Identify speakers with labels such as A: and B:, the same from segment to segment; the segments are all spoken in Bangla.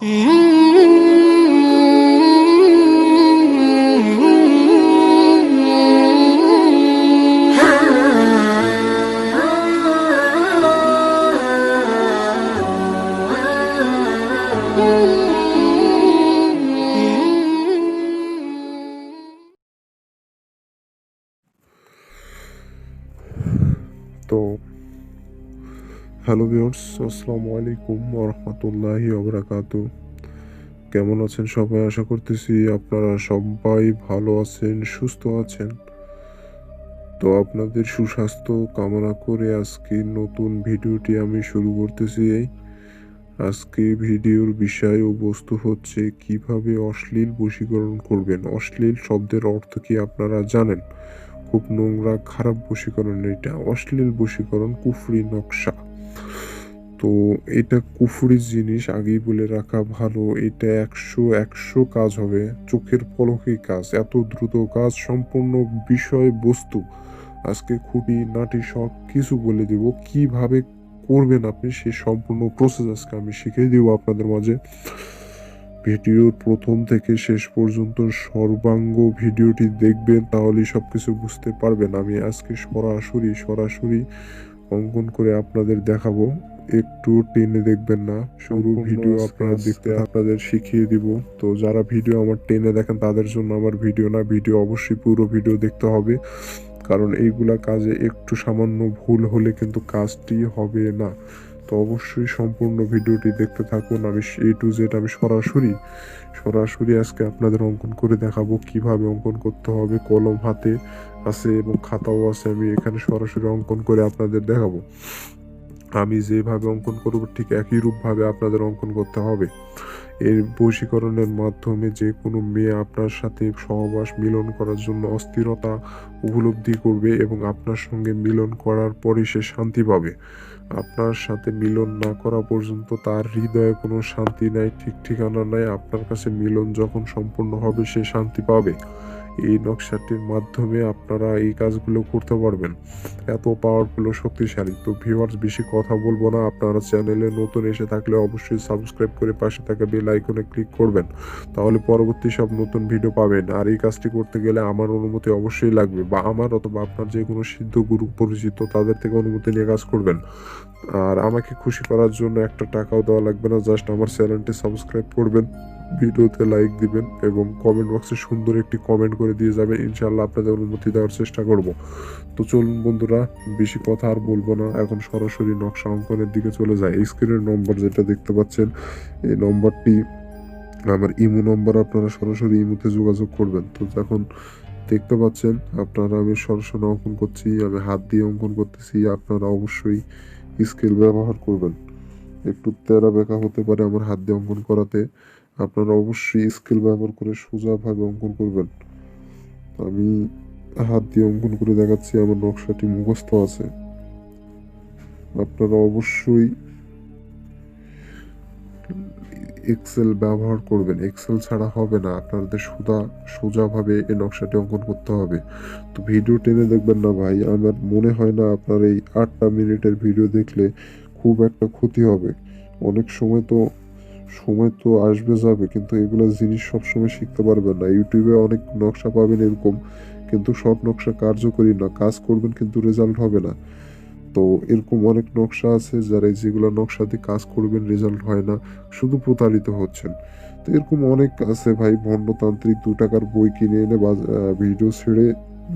A: 嗯 হ্যালো ভিউর্স আসসালামু আলাইকুম রহমতুল্লাহি অবরাকাত কেমন আছেন সবাই আশা করতেছি আপনারা সবাই ভালো আছেন সুস্থ আছেন তো আপনাদের সুস্বাস্থ্য কামনা করে আজকে নতুন ভিডিওটি আমি শুরু করতেছি এই আজকে ভিডিওর বিষয় ও বস্তু হচ্ছে কিভাবে অশ্লীল বশীকরণ করবেন অশ্লীল শব্দের অর্থ কি আপনারা জানেন খুব নোংরা খারাপ বশীকরণ এটা অশ্লীল বশীকরণ কুফরি নকশা তো এটা কুফুরি জিনিস আগেই বলে রাখা ভালো এটা একশো একশো কাজ হবে চোখের পলকে কাজ এত দ্রুত কাজ সম্পূর্ণ বিষয় বস্তু আজকে খুঁটি নাটি সব কিছু বলে দেব কিভাবে করবেন আপনি সেই সম্পূর্ণ প্রসেস আজকে আমি শিখিয়ে দেব আপনাদের মাঝে ভিডিওর প্রথম থেকে শেষ পর্যন্ত সর্বাঙ্গ ভিডিওটি দেখবেন তাহলে সব কিছু বুঝতে পারবেন আমি আজকে সরাসরি সরাসরি অঙ্কন করে আপনাদের দেখাবো একটু টেনে দেখবেন না শুরু ভিডিও আপনারা দেখতে আপনাদের শিখিয়ে দিব তো যারা ভিডিও আমার টেনে দেখেন তাদের জন্য আমার ভিডিও না ভিডিও অবশ্যই পুরো ভিডিও দেখতে হবে কারণ এইগুলা কাজে একটু সামান্য ভুল হলে কিন্তু কাজটি হবে না তো অবশ্যই সম্পূর্ণ ভিডিওটি দেখতে থাকুন আমি এ টু জেড আমি সরাসরি সরাসরি আজকে আপনাদের অঙ্কন করে দেখাবো কিভাবে অঙ্কন করতে হবে কলম হাতে আছে এবং খাতাও আছে আমি এখানে সরাসরি অঙ্কন করে আপনাদের দেখাবো আমি যেভাবে অঙ্কন করব ঠিক একই রূপভাবে আপনাদের অঙ্কন করতে হবে এর বশীকরণের মাধ্যমে যে কোনো মেয়ে আপনার সাথে সহবাস মিলন করার জন্য অস্থিরতা উপলব্ধি করবে এবং আপনার সঙ্গে মিলন করার পরে সে শান্তি পাবে আপনার সাথে মিলন না করা পর্যন্ত তার হৃদয়ে কোনো শান্তি নাই ঠিক ঠিকানা নাই আপনার কাছে মিলন যখন সম্পূর্ণ হবে সে শান্তি পাবে এই নকশাটির মাধ্যমে আপনারা এই কাজগুলো করতে পারবেন এত পাওয়ারফুল ও শক্তিশালী তো ভিউয়ার্স বেশি কথা বলবো না আপনারা চ্যানেলে নতুন এসে থাকলে অবশ্যই সাবস্ক্রাইব করে পাশে থাকা বেল আইকনে ক্লিক করবেন তাহলে পরবর্তী সব নতুন ভিডিও পাবেন আর এই কাজটি করতে গেলে আমার অনুমতি অবশ্যই লাগবে বা আমার অথবা আপনার যে কোনো সিদ্ধ গুরু পরিচিত তাদের থেকে অনুমতি নিয়ে কাজ করবেন আর আমাকে খুশি করার জন্য একটা টাকাও দেওয়া লাগবে না জাস্ট আমার চ্যানেলটি সাবস্ক্রাইব করবেন ভিডিওতে লাইক দিবেন এবং কমেন্ট বক্সে সুন্দর একটি কমেন্ট করে দিয়ে যাবেন ইনশাল্লাহ আপনাদের অনুমতি দেওয়ার চেষ্টা করব তো চলুন বন্ধুরা বেশি কথা আর বলবো না এখন সরাসরি নকশা অঙ্কনের দিকে চলে যায় স্ক্রিনের নম্বর যেটা দেখতে পাচ্ছেন এই নম্বরটি আমার ইমো নম্বর আপনারা সরাসরি ইমোতে যোগাযোগ করবেন তো এখন দেখতে পাচ্ছেন আপনারা আমি সরাসরি অঙ্কন করছি আমি হাত দিয়ে অঙ্কন করতেছি আপনারা অবশ্যই স্কেল ব্যবহার করবেন একটু তেরা বেকা হতে পারে আমার হাত দিয়ে অঙ্কন করাতে আপনারা অবশ্যই স্কেল ব্যবহার করে সোজাভাবে অঙ্কন করবেন আমি হাত দিয়ে অঙ্কন করে দেখাচ্ছি আমার নকশাটি মুখস্থ আছে আপনারা অবশ্যই এক্সেল ব্যবহার করবেন এক্সেল ছাড়া হবে না আপনাদের সোজা সোজাভাবে এই নকশাটি অঙ্কন করতে হবে তো ভিডিও টেনে দেখবেন না ভাই আমার মনে হয় না আপনার এই আটটা মিনিটের ভিডিও দেখলে খুব একটা ক্ষতি হবে অনেক সময় তো সময় তো আসবে যাবে কিন্তু এগুলো জিনিস সবসময় শিখতে পারবেন না ইউটিউবে অনেক নকশা পাবেন এরকম কিন্তু সব নকশা কার্যকরী না কাজ করবেন কিন্তু রেজাল্ট হবে না তো এরকম অনেক নকশা আছে যারা যেগুলো নকশা দিয়ে কাজ করবেন রেজাল্ট হয় না শুধু প্রতারিত হচ্ছেন তো এরকম অনেক আছে ভাই ভণ্ডতান্ত্রিক দু টাকার বই কিনে এনে ভিডিও ছেড়ে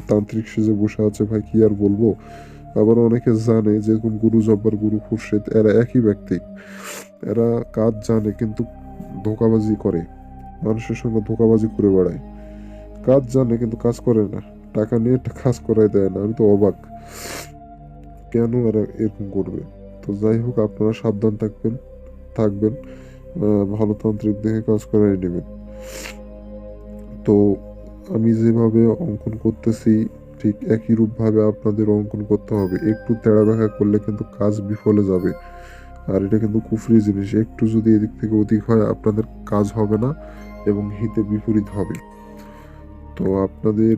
A: তান্ত্রিক সেজে বসে আছে ভাই কি আর বলবো আবার অনেকে জানে যেরকম গুরু জব্বার গুরু খুরশেদ এরা একই ব্যক্তি এরা কাজ জানে কিন্তু ধোকাবাজি করে মানুষের সঙ্গে ধোকাবাজি করে বেড়ায় কাজ জানে কিন্তু কাজ করে না টাকা নিয়ে কাজ করাই দেয় না আমি তো অবাক কেন এরা এরকম করবে তো যাই হোক আপনারা সাবধান থাকবেন থাকবেন ভালো তান্ত্রিক দেখে কাজ করাই নেবেন তো আমি যেভাবে অঙ্কন করতেছি ঠিক একই রূপভাবে আপনাদের অঙ্কন করতে হবে একটু তেড়া দেখা করলে কিন্তু কাজ বিফলে যাবে আর এটা কিন্তু কুফরি জিনিস একটু যদি এদিক থেকে ওদিক হয় আপনাদের কাজ হবে না এবং হিতে বিপরীত হবে তো আপনাদের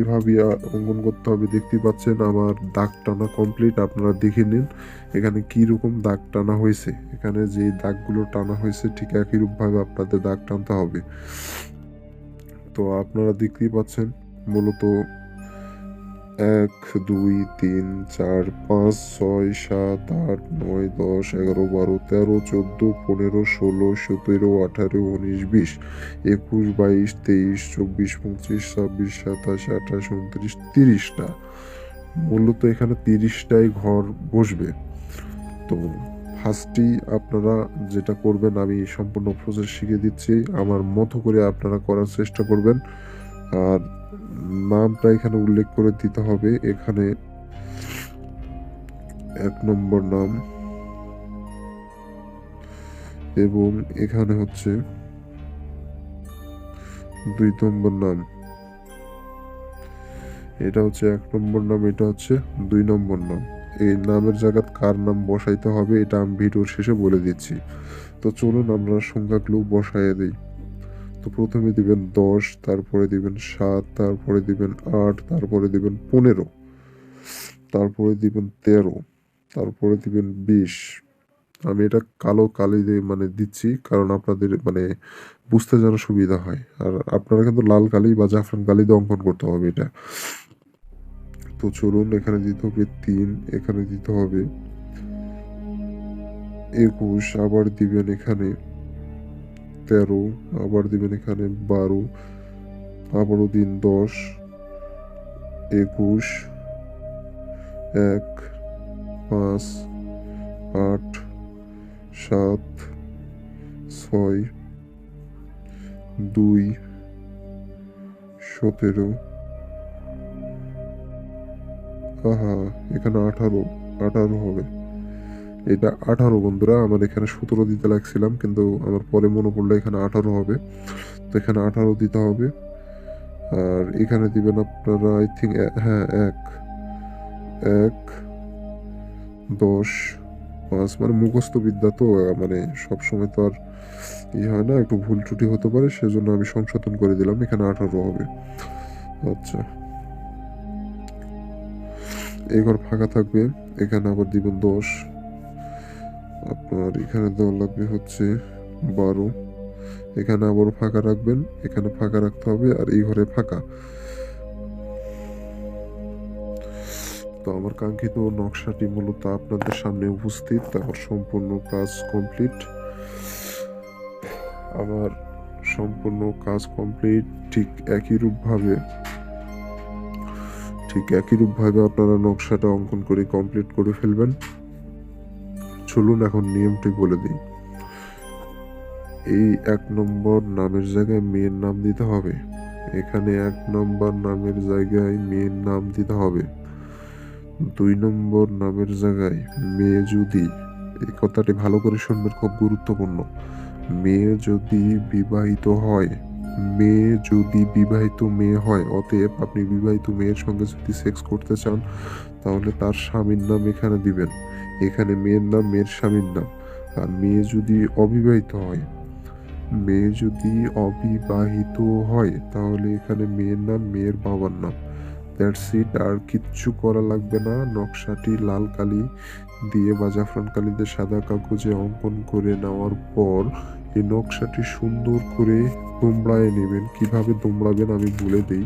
A: এভাবে অঙ্কন করতে হবে দেখতেই পাচ্ছেন আমার দাগ টানা কমপ্লিট আপনারা দেখে নিন এখানে কি রকম দাগ টানা হয়েছে এখানে যে দাগগুলো টানা হয়েছে ঠিক একই রূপভাবে আপনাদের দাগ টানতে হবে তো আপনারা দেখতেই পাচ্ছেন মূলত এক দুই তিন চার পাঁচ ছয় সাত আট নয় দশ এগারো বারো তেরো চোদ্দো পনেরো ষোলো সতেরো আঠারো উনিশ বিশ একুশ বাইশ তেইশ চব্বিশ পঁচিশ ছাব্বিশ সাতাশ আঠাশ উনত্রিশ তিরিশটা মূলত এখানে তিরিশটাই ঘর বসবে তো ফার্স্টই আপনারা যেটা করবেন আমি সম্পূর্ণ প্রসেস শিখিয়ে দিচ্ছি আমার মতো করে আপনারা করার চেষ্টা করবেন আর নামটা এখানে উল্লেখ করে দিতে হবে এখানে এক নম্বর নাম এবং এখানে হচ্ছে দুই নম্বর নাম এটা হচ্ছে এক নম্বর নাম এটা হচ্ছে দুই নম্বর নাম এই নামের জায়গাত কার নাম বসাইতে হবে এটা আমি ভিডিওর শেষে বলে দিচ্ছি তো চলুন আমরা সংখ্যাগুলো বসাইয়া দিই তো প্রথমে দিবেন দশ তারপরে দিবেন সাত তারপরে দিবেন আট তারপরে দিবেন পনেরো তারপরে দিবেন তেরো তারপরে দিবেন বিশ আমি এটা কালো কালি দিয়ে মানে দিচ্ছি কারণ আপনাদের মানে বুঝতে যেন সুবিধা হয় আর আপনারা কিন্তু লাল কালি বা জাফরান কালি দিয়ে অঙ্কন করতে হবে এটা তো চলুন এখানে দিতে হবে তিন এখানে দিতে হবে একুশ আবার দিবেন এখানে তেরো আবার দিবেন এখানে বারো আবারও দিন দশ একুশ এক পাঁচ আট সাত ছয় দুই সতেরো আহা এখানে আঠারো আঠারো হবে এটা আঠারো বন্ধুরা আমার এখানে সতেরো দিতে লাগছিলাম কিন্তু আমার পরে মনে পড়লো এখানে আঠারো হবে তো এখানে আঠারো দিতে হবে আর এখানে দিবেন আপনারা আই থিঙ্ক হ্যাঁ এক এক দশ পাঁচ মানে মুখস্থ বিদ্যা তো মানে সবসময় তো আর ই হয় না একটু ভুল ত্রুটি হতে পারে সেজন্য আমি সংশোধন করে দিলাম এখানে আঠারো হবে আচ্ছা এ ঘর ফাঁকা থাকবে এখানে আবার দিবেন দশ আপনার এখানে দেওয়া লাগবে হচ্ছে বারো এখানে আবারও ফাঁকা রাখবেন এখানে ফাঁকা রাখতে হবে আর এই ঘরে ফাঁকা তো আমার কাঙ্ক্ষিত নকশাটি মূলত আপনাদের সামনে উপস্থিত তারপর সম্পূর্ণ কাজ কমপ্লিট আমার সম্পূর্ণ কাজ কমপ্লিট ঠিক একই রূপভাবে ঠিক একই রূপভাবে আপনারা নকশাটা অঙ্কন করে কমপ্লিট করে ফেলবেন চলুন এখন নিয়মটি বলে দিই এই এক নম্বর নামের জায়গায় মেয়ের নাম দিতে হবে এখানে এক নম্বর নামের জায়গায় মেয়ের নাম দিতে হবে দুই নম্বর নামের জায়গায় মেয়ে যদি এই কথাটি ভালো করে শুনবেন খুব গুরুত্বপূর্ণ মেয়ে যদি বিবাহিত হয় মেয়ে যদি বিবাহিত মেয়ে হয় অতএব আপনি বিবাহিত মেয়ের সঙ্গে যদি সেক্স করতে চান তাহলে তার স্বামীর নাম এখানে দিবেন এখানে মেয়ের নাম মেয়ের স্বামীর নাম আর মেয়ে যদি অবিবাহিত হয় মেয়ে যদি অবিবাহিত হয় তাহলে এখানে মেয়ের নাম মেয়ের বাবার নাম দ্যাটস ইট আর কিচ্ছু করা লাগবে না নকশাটি লাল কালি দিয়ে বা জাফরান কালিতে সাদা কাগজে অঙ্কন করে নেওয়ার পর এই নকশাটি সুন্দর করে দোমড়ায় নেবেন কিভাবে দোমড়াবেন আমি বলে দিই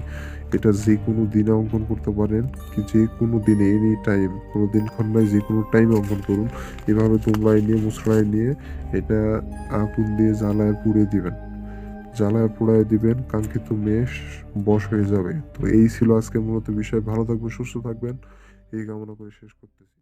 A: এটা যে কোনো দিনে অঙ্কন করতে পারেন কি যে কোনো দিনে এনি টাইম কোনো দিনক্ষণ নয় যে কোনো টাইম অঙ্কন করুন এভাবে দোমড়ায় নিয়ে মুসড়ায় নিয়ে এটা আগুন দিয়ে জ্বালায় পুড়ে দিবেন জ্বালায় পোড়ায় দিবেন কাঙ্ক্ষিত মেষ বশ হয়ে যাবে তো এই ছিল আজকে মূলত বিষয় ভালো থাকবেন সুস্থ থাকবেন এই কামনা করে শেষ করতেছি